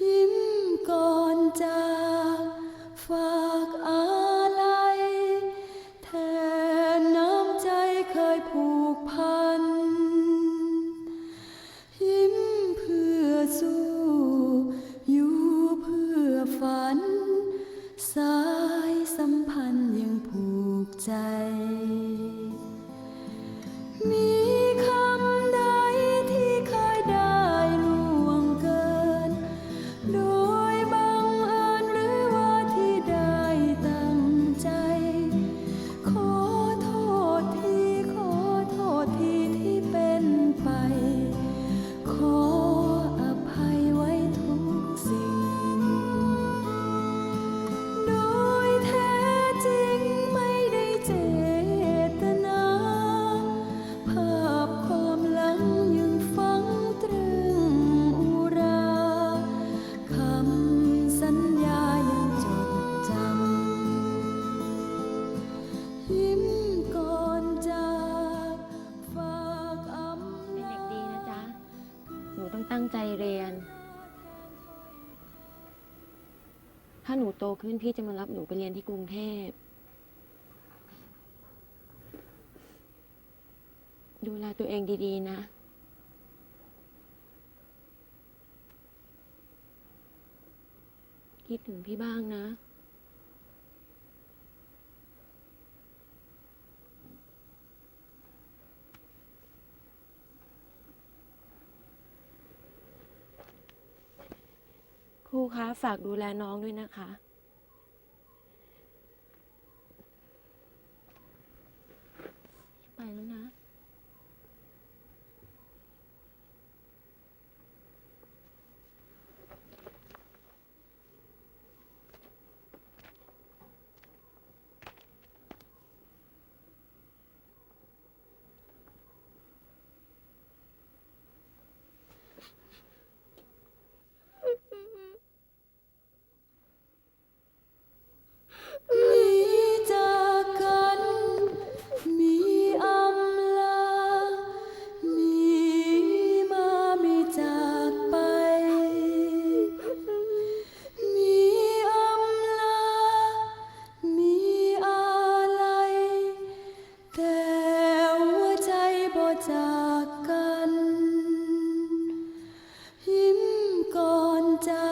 ยิ้มก่อนจากฝากอาลัแทนน้ำใจเคยผูกพัน ยิ้มเพื่อสู้ อยู่เพื่อฝันสา ใจเรียน ถ้าหนูโตขึ้นพี่จะมารับหนูไปเรียนที่กรุงเทพ ดูแลตัวเองดีๆนะ คิดถึงพี่บ้างนะ ครูคะฝากดูแลน้องด้วยนะคะ ไปแล้วนะ จ